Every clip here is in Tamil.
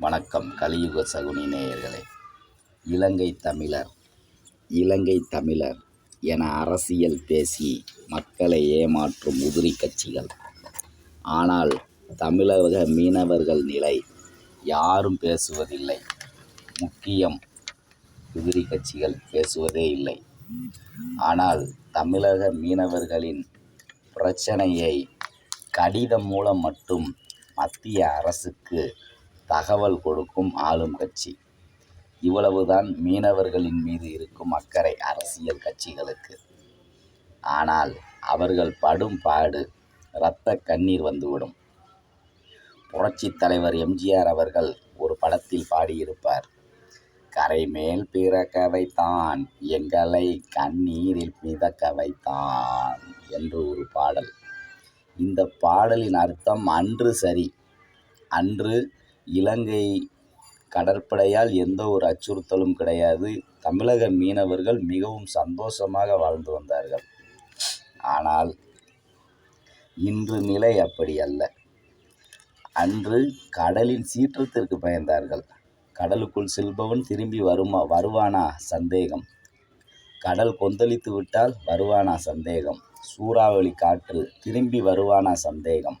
வணக்கம் கலியுக சகுனி நேயர்களே. இலங்கை தமிழர் இலங்கை தமிழர் என அரசியல் பேசி மக்களை ஏமாற்றும் உதிரி கட்சிகள். ஆனால் தமிழக மீனவர்கள் நிலை யாரும் பேசுவதில்லை. முக்கியம் உதிரி கட்சிகள் பேசுவதே இல்லை. ஆனால் தமிழக மீனவர்களின் பிரச்சனையை கடிதம் மூலம் மட்டும் மத்திய அரசுக்கு தகவல் கொடுக்கும் ஆளும் கட்சி. இவ்வளவுதான் மீனவர்களின் மீது இருக்கும் அக்கறை அரசியல் கட்சிகளுக்கு. ஆனால் அவர்கள் படும் பாடு இரத்த கண்ணீர் வந்துவிடும். புரட்சித் தலைவர் எம்ஜிஆர் அவர்கள் ஒரு படத்தில் பாடியிருப்பார். கரை மேல் பிறக்க வைத்தான் எங்களை கண்ணீரில் மிதக்க வைத்தான் என்று ஒரு பாடல். இந்த பாடலின் அர்த்தம் அன்று சரி அன்று இலங்கை கடற்படையால் எந்த ஒரு அச்சுறுத்தலும் கிடையாது. தமிழக மீனவர்கள் மிகவும் சந்தோஷமாக வாழ்ந்து வந்தார்கள். ஆனால் இன்று நிலை அப்படி அல்ல. அன்று கடலின் சீற்றத்திற்கு பயந்தார்கள். கடலுக்குள் செல்பவன் திரும்பி வருமா வருவானா? சந்தேகம். கடல் கொந்தளித்து விட்டால் வருவானா? சந்தேகம். சூறாவளி காற்று திரும்பி வருவானா? சந்தேகம்.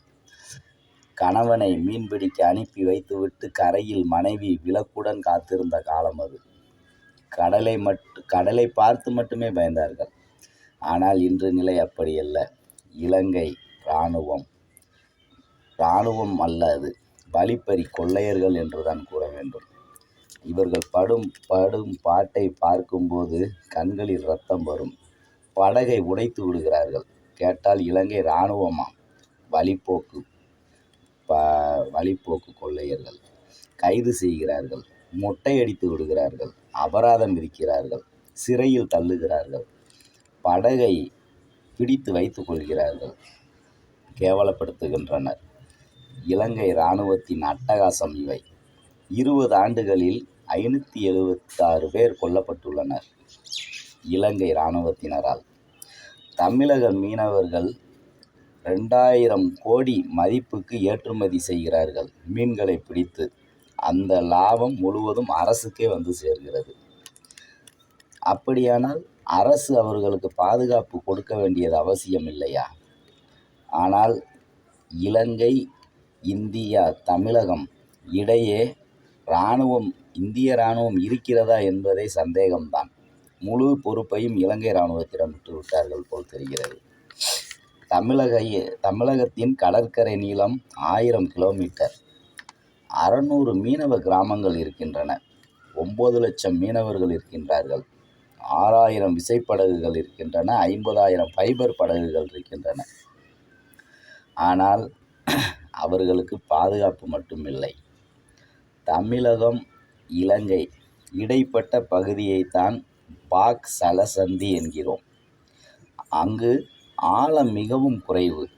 கணவனை மீன்பிடிக்க அனுப்பி வைத்துவிட்டு கரையில் மனைவி விளக்குடன் காத்திருந்த காலம் அது. கடலை மட்டு கடலை பார்த்து மட்டுமே பயந்தார்கள். ஆனால் இன்று நிலை அப்படியல்ல இலங்கை இராணுவம் இராணுவம் அல்ல அது. வழிப்பறி கொள்ளையர்கள் என்றுதான் கூற வேண்டும். இவர்கள் படும் படும் பாட்டை பார்க்கும்போது கண்களில் ரத்தம் வரும். படகை உடைத்து விடுகிறார்கள். கேட்டால் இலங்கை இராணுவமா? வழிப்போக்கு வழிப்போக்கு கொள்ளையர்கள். கைது செய்கிறார்கள். மொட்டையடித்து விடுகிறார்கள். அபராதம் விதிக்கிறார்கள். சிறையில் தள்ளுகிறார்கள். படகை பிடித்து வைத்துக் கொள்கிறார்கள். கேவலப்படுத்துகின்றனர். இலங்கை இராணுவத்தின் அட்டகாசம் இவை. இருபது ஆண்டுகளில் ஐநூற்றி எழுபத்தாறு பேர் கொல்லப்பட்டுள்ளனர் இலங்கை இராணுவத்தினரால். தமிழக மீனவர்கள் ரெண்டாயிரம் கோடி மதிப்புக்கு ஏற்றுமதி செய்கிறார்கள். மீன்களை பிடித்து. அந்த லாபம் முழுவதும் அரசுக்கே வந்து சேர்கிறது. அப்படியானால் அரசு அவர்களுக்கு பாதுகாப்பு கொடுக்க வேண்டியது அவசியம் இல்லையா? ஆனால் இலங்கை இந்தியா தமிழகம் இடையே இராணுவம் இந்திய இராணுவம் இருக்கிறதா என்பதே சந்தேகம்தான். முழு பொறுப்பையும் இலங்கை இராணுவத்திடம் விட்டு விட்டார்கள் போல் தெரிகிறது. தமிழக தமிழகத்தின் கடற்கரை நீளம் ஆயிரம் கிலோமீட்டர். அறநூறு மீனவ கிராமங்கள் இருக்கின்றன. ஒம்பது லட்சம் மீனவர்கள் இருக்கின்றார்கள். ஆறாயிரம் விசைப்படகுகள் இருக்கின்றன. ஐம்பதாயிரம் ஃபைபர் படகுகள் இருக்கின்றன. ஆனால் அவர்களுக்கு பாதுகாப்பு மட்டும் இல்லை தமிழகம் இலங்கை இடைப்பட்ட பகுதியைத்தான் பாக் சலசந்தி என்கிறோம். அங்கு ஆழம் மிகவும் குறைவு.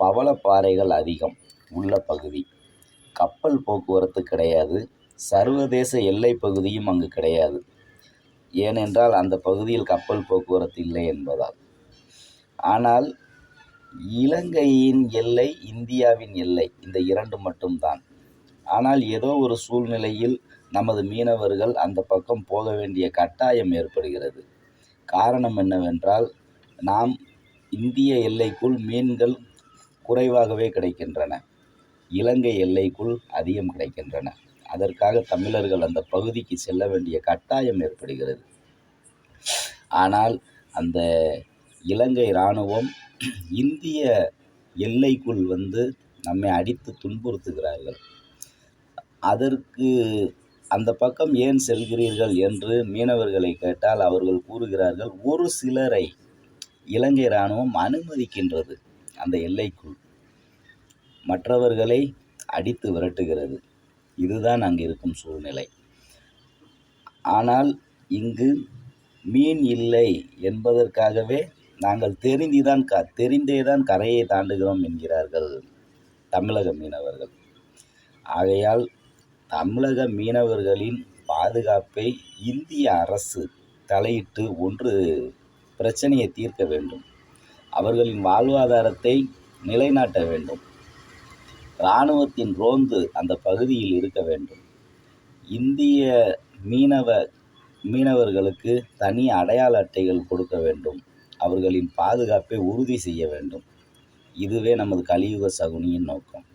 பவளப்பாறைகள் அதிகம் உள்ள பகுதி. கப்பல் போக்குவரத்து கிடையாது சர்வதேச எல்லை பகுதியும் அங்கு கிடையாது. ஏனென்றால் அந்த பகுதியில் கப்பல் போக்குவரத்து இல்லை என்பதால். ஆனால் இலங்கையின் எல்லை இந்தியாவின் எல்லை இந்த இரண்டு மட்டும்தான். ஆனால் ஏதோ ஒரு சூழ்நிலையில் நமது மீனவர்கள் அந்த பக்கம் போக வேண்டிய கட்டாயம் ஏற்படுகிறது. காரணம் என்னவென்றால் நாம் இந்திய எல்லைக்குள் மீன்கள் குறைவாகவே கிடைக்கின்றன. இலங்கை எல்லைக்குள் அதிகம் கிடைக்கின்றன. அதற்காக தமிழர்கள் அந்த பகுதிக்கு செல்ல வேண்டிய கட்டாயம் ஏற்படுகிறது. ஆனால் அந்த இலங்கை இராணுவம் இந்திய எல்லைக்குள் வந்து நம்மை அடித்து துன்புறுத்துகிறார்கள். அதற்கு அந்த பக்கம் ஏன் செல்கிறீர்கள் என்று மீனவர்களை கேட்டால் அவர்கள் கூறுகிறார்கள் ஒரு சிலரை இலங்கை இராணுவம் அனுமதிக்கின்றது அந்த எல்லைக்குள். மற்றவர்களை அடித்து விரட்டுகிறது. இதுதான் அங்கு இருக்கும் சூழ்நிலை. ஆனால் இங்கு மீன் இல்லை என்பதற்காகவே நாங்கள் தெரிந்துதான் க தெரிந்தே தான் கரையை தாண்டுகிறோம் என்கிறார்கள் தமிழக மீனவர்கள். ஆகையால் தமிழக மீனவர்களின் பாதுகாப்பை இந்திய அரசு தலையிட்டு ஒன்று பிரச்சனையை தீர்க்க வேண்டும். அவர்களின் வாழ்வாதாரத்தை நிலைநாட்ட வேண்டும். இராணுவத்தின் ரோந்து அந்த பகுதியில் இருக்க வேண்டும். இந்திய மீனவ மீனவர்களுக்கு தனி அடையாள அட்டைகள் கொடுக்க வேண்டும். அவர்களின் பாதுகாப்பை உறுதி செய்ய வேண்டும். இதுவே நமது கலியுக சகுனியின் நோக்கம்.